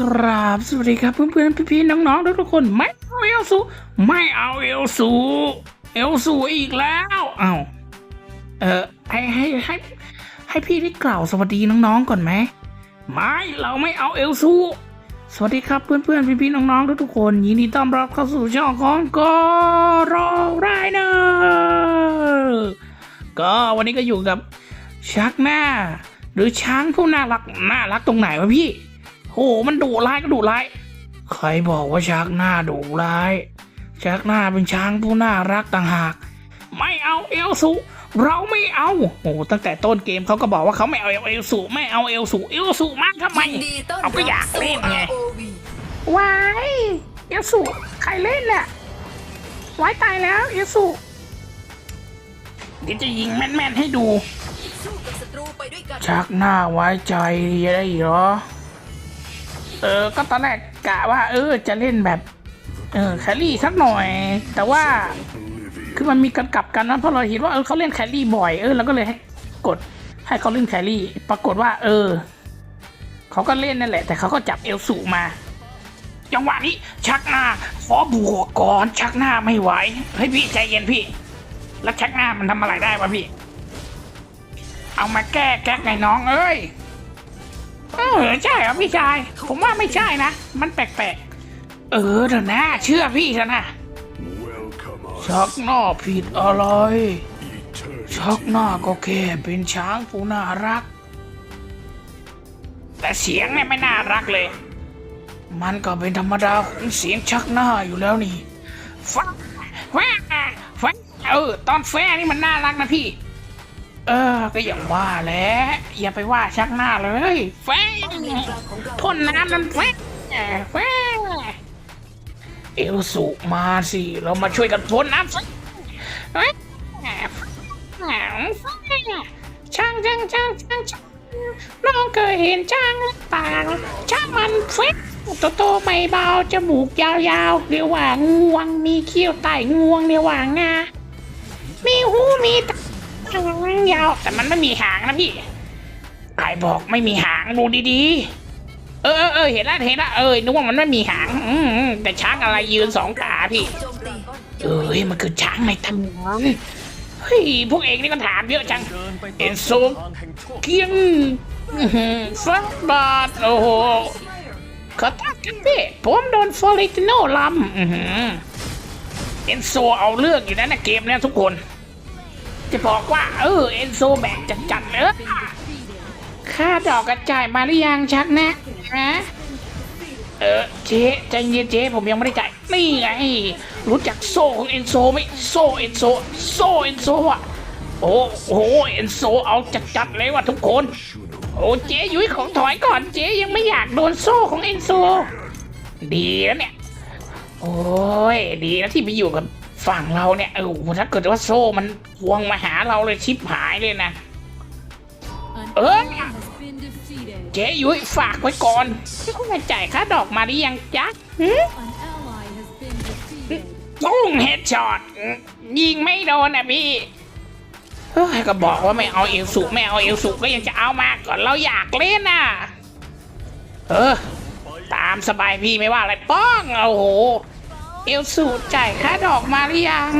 กราบสวัสดีครับเพื่อนๆพี่ๆน้องๆทุกๆคนไม่เอาเอลสูไม่เอาเอลสูเอลสูอีกแล้วเอาเออให้ให้ให้ให้พี่ได้กล่าวสวัสดีน้องๆก่อนไหมไม่เราไม่เอาเอลสูสวัสดีครับเพื่อนๆพี่ๆน้องๆทุกๆคนยินดีต้อนรับเข้าสู่ช่องของกอรอไรเนอร์ก็วันนี้ก็อยู่กับชักหน้า หรือช้างผู้น่ารักน่ารักตรงไหนวะพี่ โหมันดุร้ายก็ดุร้ายใครบอกว่าช้างหน้าดุร้ายช้างหน้าเป็นช้างผู้น่ารักต่างหาก ไม่เอาเอลสุ เราไม่เอาโอ้ตั้งแต่ต้นเกมเขาก็บอกว่าเขาไม่เอาเอลสุไม่เอาเอลสุเอลสุมากทำไมยินดีต้อนเอาก็อยากเล่นไงสู่ ROV วายเอลสุใครเล่นน่ะวายตายแล้วเอลสุเดี๋ยวจะยิงแม่นๆให้ดูสู้กับศัตรูไปด้วยกันชักหน้าไว้ใจได้เหรอ เออ ก็ตอนแรกกะว่า เออ จะเล่นแบบ เออแครี่สักหน่อย แต่ว่า คือมันมีกันกลับกันนะเพราะเราเห็นว่าเออเขาเล่นแครี่บ่อยเออเราก็เลยให้กดให้เขาเล่นแครี่ ปรากฏว่า เออเขาก็เล่นนั่นแหละ แต่เขาก็จับเอลสูมาจังหวะนี้ ชักหน้า ขอบวกก่อนชักหน้าไม่ไหวเฮ้ยพี่ใจเย็นพี่ แล้วชักหน้ามันทำอะไรได้วะพี่ เอามาแก้แก้ไงน้องเอ้ย เออใช่เหรอพี่ชาย ผมว่าไม่ใช่นะ มันแปลกๆ เออเถอะนะ เชื่อพี่เถอะนะ ชักหน้าผิดอะไร ชักหน้าก็แค่เป็นช้างผู้น่ารัก แต่เสียงเนี่ยไม่น่ารักเลย มันก็เป็นธรรมดาของเสียงชักหน้าอยู่แล้วนี่ฟ้าแฟแฟเออตอนแฟนี่มันน่ารักนะพี่ เออ ก็อย่างว่าแหละอย่าไปว่าชักหน้าเลยแฟป้อมเลนกลางพ่นน้ำนั้นแฟแฟเอลสุมาสิ เรามาช่วยกันพ่นน้ำสิช่างช่างช่างช่างช่างน้องเคยเห็นช่างหรือเปล่าช่างมันเฟกโตโตไม่เบาจมูกยาวๆเรียกว่างวง มีเขี้ยวไต่งวงเรียกว่างามีหูมีตา ยาว แต่มันไม่มีหางนะพี่ใครบอกไม่มีหางดูดีๆ เออเออเออเห็นล้วเห็นล้วเออนึกว่ามันไม่มีหาง อืมแต่ช้างอะไรยืนสองขาพี่ เอ้ยมันคือช้างในตำนานเฮ้ยพวกเองนี่ก็ถามเยอะจังเอ็นโซเกียงฟักบาทโอ้โหขอโทษกันพี่ผมโดนฟอริติโนลำเอ็นโซเอาเรื่องอยู่นะนะเกมเนี้ยทุกคน จะบอกว่า เออ เอ็นโซแบกจัดจัดๆเนอะค่าดอกกระจายมาหรือยังชักนะนะเออเจ๊ใจเย็นเจ๊ผมยังไม่ได้จ่ายนี่ไง รู้จักโซ่ของเอ็นโซไหมโซ่เอ็นโซโซ่เอ็นโซอะโอ้โหเอ็นโซเอาจัดๆเลยว่ะทุกคน โอ้เจ๊ยุ้ยของถอยก่อนเจ๊ยังไม่อยากโดนโซ่ของเอ็นโซดีแล้วเนี่ย โอ้ยดีนะที่ไปอยู่กับ ฝั่งเราเนี่ยเออถ้าเกิดว่าโซ่มันพวงมาหาเราเลยชิบหายเลยนะ An Ơ. enemy has been defeated. เจ๊ยุ้ยฝากไว้ก่อนไม่จ่ายค่าดอกมาหรือยังจ๊ะหืม An ally has been defeated. ปุ้งเฮดช็อตยิงไม่โดนอะพี่เฮ้ยก็บอกว่าไม่เอาเอลสุไม่เอาเอลสุก็ยังจะเอามาก่อนเราอยากเล่นน่ะ เออ ตามสบายพี่ไม่ว่าอะไรป้องโอ้โห เอลสุจ่ายค่าดอกมาหรือยัง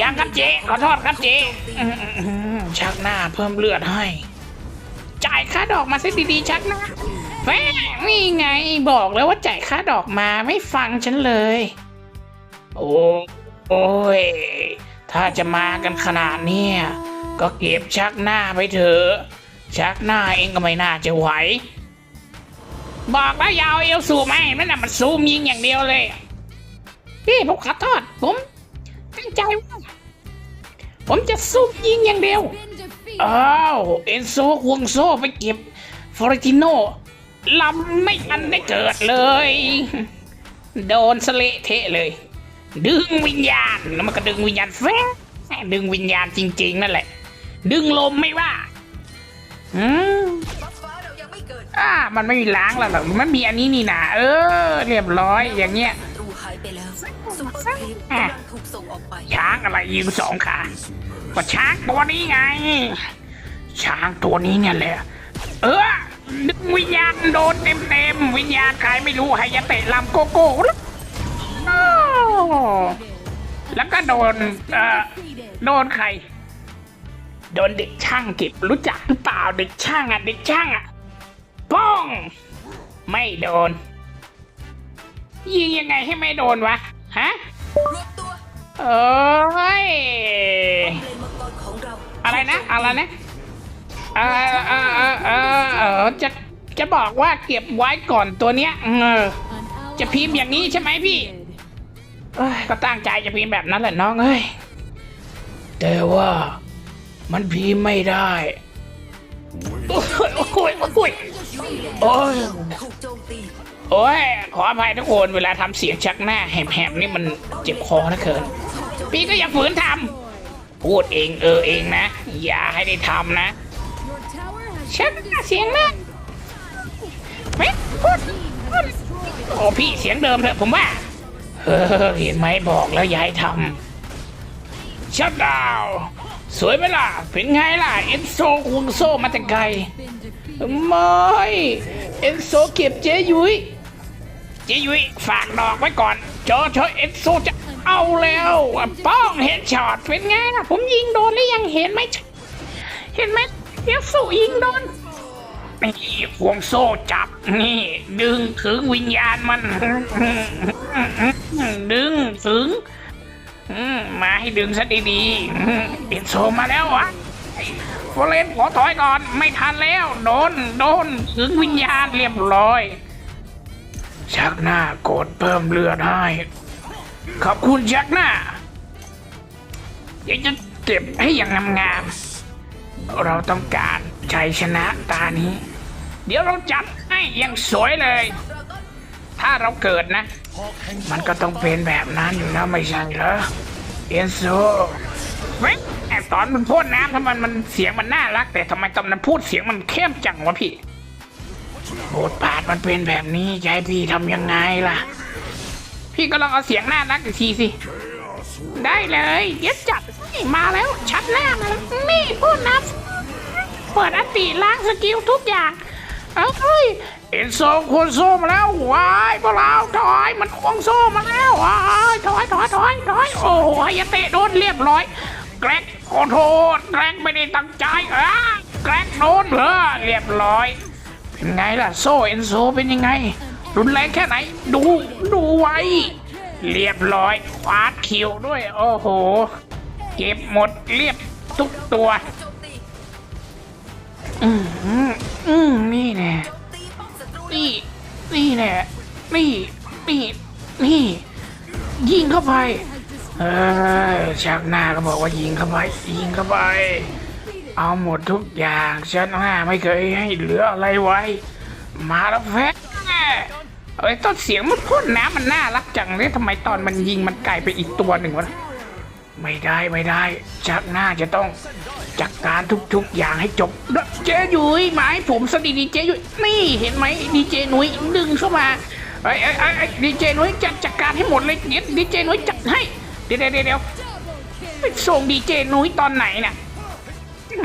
ยังครับเจ๊ขอโทษครับเจ๊อืมอืมอืมชักหน้าเพิ่มเลือดให้ จ่ายค่าดอกมาซะดีๆชักหน้าแฟนี่ไงบอกแล้วว่าจ่ายค่าดอกมาไม่ฟังฉันเลย โอ้โอ้ย ถ้าจะมากันขนาดเนี้ยก็เก็บชักหน้าไปเถอะ ชักหน้าเองก็ไม่น่าจะไหว บอกแล้วอยาวเอวสูบไหมนั่นน่ะมันซูมยิงอย่างเดียวเลย พี่ผมขอโทษผมตั้งใจว่าผมจะซูมยิงอย่างเดียว อ้าวเอ็นโซควงโซไปเก็บฟอร์ติโนลำไม่ทันได้เกิดเลย โดนสะเละเทะเลย ดึงวิญญาณแล้วมันก็ดึงวิญญาณแฟงดึงวิญญาณจริง ๆ นั่นแหละ ดึงลมไม่ว่าอืมอ่า มันไม่มีล้างแล้วหรอกมันมีอันนี้นี่นะเออ เรียบร้อยอย่างเงี้ย ซุปเปอร์ครีปกำลังถูกส่งออกไป ช้างอะไรยืนสองขาก็ช้างตัวนี้ไง ช้างตัวนี้เนี่ยแหละ เออดึงวิญญาณโดนเต็มเต็มวิญญาณใครไม่รู้ให้ยาเตะลำโกโก้อ้าวแล้วก็โดนเอ่อโดนใคร โดนเด็กช่างเก็บรู้จักหรือเปล่าเด็กช่างอะ เด็กช่างอะป้อง ไม่โดน ยิงยังไงให้ไม่โดนวะ ฮะรวบตัวเอ้ยอะไรนะ อะไรนะเออเออเออเออเออจะจะบอกว่าเก็บไว้ก่อนตัวเนี้ยเออจะพิมพ์อย่างนี้ใช่ไหมพี่เอ้ยก็ตั้งใจจะพิมพ์แบบนั้นแหละน้องเอ้ยแต่ว่ามันพิมพ์ไม่ได้โอ้ยโอ้ยโอ้ยโอ้ย โอ้ยขออภัยทุกคนเวลาทำเสียงชักหน้าแหบๆนี่มันเจ็บคอนะเกินพี่ก็อย่าฝืนทำพูดเองเออเองนะ อย่าให้ได้ทำนะ ชักหน้าเสียงหน้าไม่พูดโอ้พี่เสียงเดิมเถอะผมว่าเออเห็นไหมบอกแล้วยายทำชัดดาวสวยไหมล่ะ เป็นไงล่ะ เอ็นโซควงโซมาแต่ไกลไม่เอ็นโซเก็บเจยุ้ย จยุ้ยฝากดอกไว้ก่อนจอชอเอ็นโซจะเอาแล้วป้องเห็นช็อตเป็นไงล่ะ ผมยิงโดนหรือยังเห็นไหมเห็นไหมเอ็นโซยิงโดนนี่ควงโซ่จับนี่ ดึงถึงวิญญาณมัน ดึงถึงมาให้ดึงซะดีๆเอ็นโซมาแล้ววะโฟเลนขอถอยก่อน ไม่ทันแล้ว โดน โดน ถึงวิญญาณเรียบร้อย ชักหน้ากดเพิ่มเลือดให้ ขอบคุณชักหน้าเดี๋ยวจะเก็บให้อย่างงามๆเราต้องการชัยชนะตานี้ เดี๋ยวเราจัดให้อย่างสวยเลย ถ้าเราเกิดนะ มันก็ต้องเป็นแบบนั้นอยู่แล้วไม่ใช่เหรอเอ็นโซเว้ยไอตอนมันพูดน้ำทำไมมันเสียงมันน่ารัก แต่ทำไมตอนมันพูดเสียงมันเข้มจังวะพี่ บทบาทมันเป็นแบบนี้จะให้พี่ทำยังไงล่ะ พี่ก็ลองเอาเสียงน่ารักอีกทีสิ ได้เลยเดี๋ยวจัดให้มาแล้ว ชัดหน้ามาแล้วนี่พูดน้ำเปิดอติล้างสกิลทุกอย่าง เอ้ยเอ็นโซควงโซมาแล้ววายพวกเราถอยมันควงโซมาแล้ววายถอยถอยถอยถอยโอ้โหไฮยาเตะโดนเรียบร้อย แกรกขอโทษแกรกไม่ได้ตั้งใจอ้าแกรกโดนเหรอเรียบร้อย เป็นไงล่ะ โซเอ็นโซเป็นยังไง รุนแรงแค่ไหน ดูดูไว้ เรียบร้อยคว้าคิวด้วย โอ้โห เก็บหมดเรียบทุกตัว อืมอืมนี่แน่โจมตีป้องศัตรูนี่ นี่แน่นี่ นี่ นี่ ยิงเข้าไป เออชักหน้าก็บอกว่ายิงเข้าไป ยิงเข้าไป เอาหมดทุกอย่างฉันหน้าไม่เคยให้เหลืออะไรไว้ มาแล้วแฟะเอ้ยต้นเสียงมันพ่นน้ำมันน่ารักจังเลยทำไมตอนมันยิงมันกลายไปอีกตัวหนึ่งวะไม่ได้ไม่ได้ชักหน้าจะต้องจัดการทุกๆอย่างให้จบเจยุ้ยหมายผมสดีดีเจยุ้ยนี่เห็นไหมดีเจนุ้ยดึงเข้ามาไอ้ไอ้ไอ้ไอดีเจนุ้ยจัดจัดการให้หมดเลยเดี๋ยวดีเจนุ้ยจัดให้เดี๋ยวเดี๋ยวเดี๋ยวไปส่งดีเจนุ้ยตอนไหนน่ะ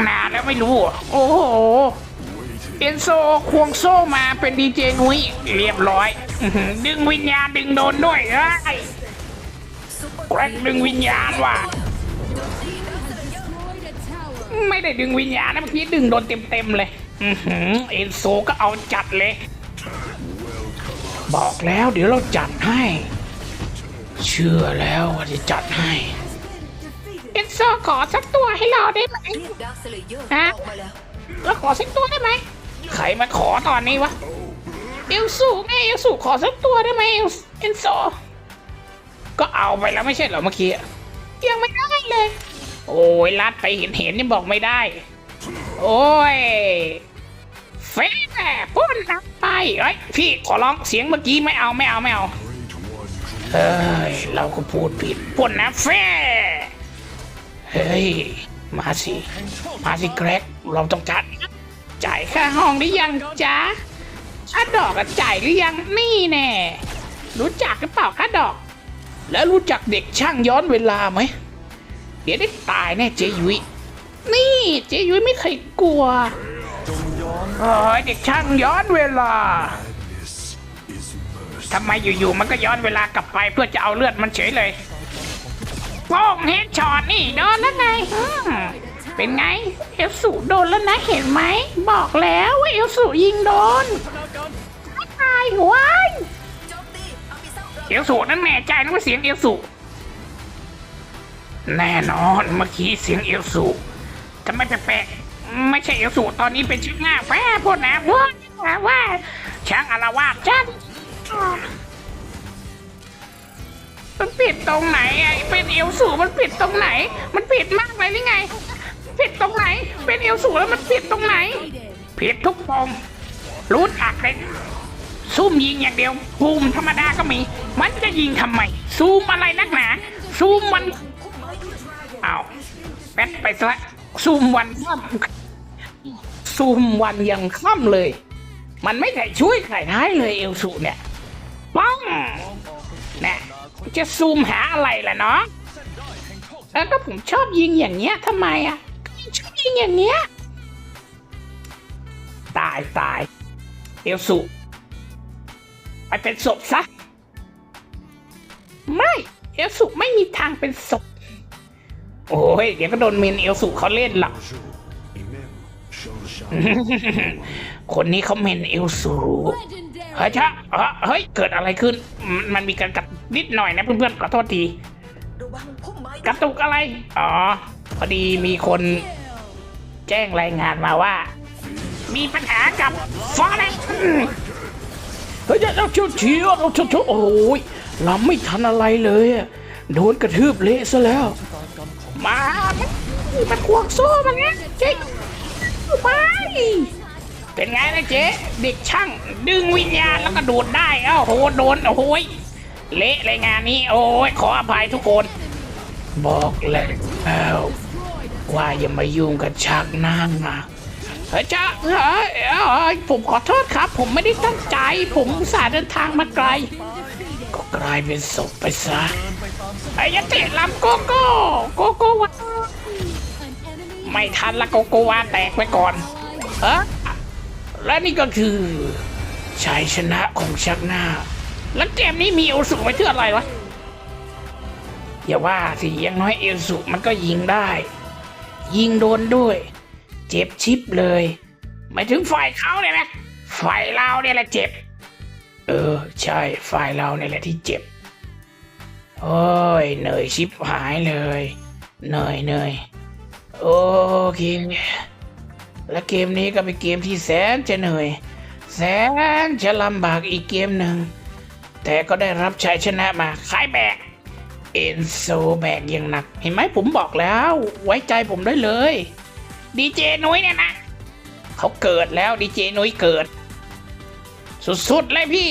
นานแล้วไม่รู้ โอ้โห เอ็นโซควงโซ่มาเป็นดีเจนุ้ยเรียบร้อยอื้อหือดึงวิญญาณดึงโดนด้วยเอ้ยแกรกดึงวิญญาณว่ะ ไม่ได้ดึงวิญญาณนะเมื่อกี้ดึงโดนเต็มๆเลย อือหือเอ็นโซก็เอาจัดเลย บอกแล้วเดี๋ยวเราจัดให้ เชื่อแล้วว่าจะจัดให้ เอ็นโซขอสักตัวให้เราได้ไหมเรียกดาร์คสเลเยอร์ฮะออกมาแล้วขอสักตัวได้ไหมใครมาขอตอนนี้วะเอลสูไงเอลสูขอสักตัวได้ไหมเอ็นโซก็เอาไปแล้วไม่ใช่เหรอเมื่อกี้ยังไม่ได้เลย โอ้ยลัดไปเห็นเห็นๆนี่บอกไม่ได้ โอ้ยเฟ้พูดนักไปเอ้ยพี่ขอร้องเสียงเมื่อกี้ไม่เอาไม่เอาไม่เอาเฮ้ยเราก็พูดผิดพูดนะเฟ้ เฮ้ย มาสิ มาสิแกรกเราต้องจัดจ่ายค่าห้องหรือยังจ๊ะค่าดอกอะจ่ายหรือยังนี่แน่ รู้จักหรือเปล่าค่าดอก แล้วรู้จักเด็กช่างย้อนเวลาไหม เดี๋ยวได้ตายแน่เจยุ้ยนี่เจยุ้ยไม่เคยกลัวโอ้ยเด็กช่างย้อนเวลาทำไมอยู่ๆมันก็ย้อนเวลากลับไปเพื่อจะเอาเลือดมันเฉยเลย โป้งเฮดช็อตนี่โดนแล้วไงอืมเป็นไง เอลสูโดนแล้วนะเห็นไหม บอกแล้วว่าเอลสูยิงโดนไม่ตายหัวายเอาไอมเอลสูนั่นแน่ใจนะว่าเสียงเอลสูแน่นอนเมื่อกี้เสียงเอลสูทำไมแปลกไม่ใช่เอลสูตอนนี้เป็นชื่อหน้าแฝงพวกนะว่าว่าช้างอารวาสจัด มันปิดตรงไหนไอ้เป็นเอวสูงมันปิดตรงไหน มันปิดมากเลยนี่ไงปิดตรงไหน เป็นเอวสูงแล้วมันปิดตรงไหน ผิดทุกปมรู้จักเลยซูมยิงอย่างเดียวภูมิธรรมดาก็มี มันจะยิงทำไม ซูมอะไรนักหนา ซูมมันเอาแป๊ดไปซะซูมวันค่ำซูมวันยังค่ำเลย มันไม่ได้ช่วยใครได้เลยเอลสูเนี่ยป้องนะ จะซูมหาอะไรล่ะเนาะแล้วก็ผมชอบยิงอย่างเงี้ยทำไมอะก็ชอบยิงอย่างเงี้ย ตายตายเอลสุไปเป็นศพซะ ไม่เอลสุไม่มีทางเป็นศพ โอ้ยเดี๋ยวก็โดนเมนเอลสุเขาเล่นหรอกคนนี้เขาเมนเอลสุ Legendary. เฮ้ยชะเอ้อเฮ้ย เกิดอะไรขึ้น มันมันมีการกัดนิดหน่อยนะเพื่อนๆ ขอโทษที ระวังพุ่มไม้กระตุกอะไร อ๋อ พอดีมีคนแจ้งรายงานมาว่า มีปัญหากับฟอเรสเฮ้ยเจ้าเชี่ยวเชี่ยวเราเชี่ยวโอ้ยเราไม่ทันอะไรเลยอะโดนกระทืบเละซะแล้ว มามันควงโซ่มันนะเจ๊ไป เป็นไงนะเจ๊เด็กช่าง ดึงวิญญาณแล้วก็ดูดได้เอ้าโหโดนโอ้โหยเละเลยงานนี้ โอ้ยขออภัยทุกคน บอกแล้วว่าอย่ามายุ่งกับชักนางนะเฮ้ยจ้าเฮ้ยผมขอโทษครับ ผมไม่ได้ตั้งใจ ผมสาห์เดินทางมาไกล ก็กลายเป็นศพไปซะไอ้ยะเตะลำโกโก้โกโก้วะไม่ทันละโกโก้วาแตกไปก่อนเออ และนี่ก็คือชัยชนะของชักหน้า แล้วเกมนี้มีเอลสุไว้เพื่ออะไรวะอย่าว่าสิยังน้อยเอลสุมันก็ยิงได้ ยิงโดนด้วย เจ็บชิปเลยหมายถึงฝ่ายเขาเนี่ยนะฝ่ายเราเนี่ยแหละเจ็บ เออ ใช่ฝ่ายเราเนี่ยแหละที่เจ็บโอ้ยเหนื่อยชิปหายเลยเหนื่อยเหนื่อยโอเค และเกมนี้ก็เป็นเกมที่แสนจะเหนื่อย แสนจะลำบากอีกเกมหนึ่ง แต่ก็ได้รับชัยชนะมาขายแบก เอ็นโซแบกอย่างหนัก เห็นไหมผมบอกแล้ว ไว้ใจผมได้เลย ดีเจนุ้ยเนี่ยนะ เขาเกิดแล้วดีเจนุ้ยเกิด สุดๆเลยพี่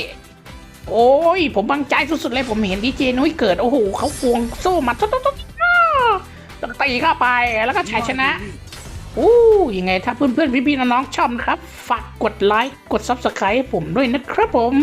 โอ้ย ผมบังใจสุดๆเลยผมเห็นดีเจนุ้ยเกิด โอ้โหเขาควงโซ่มาตุ๊ดตุ๊ดตุ๊ดต้องตีเข้าไปแล้วก็ชัยชนะ อู้ยังไงถ้าเพื่อนๆพี่ๆน้องๆชอบนะครับ ฝากกดไลค์กด Subscribe ให้ผมด้วยนะครับผม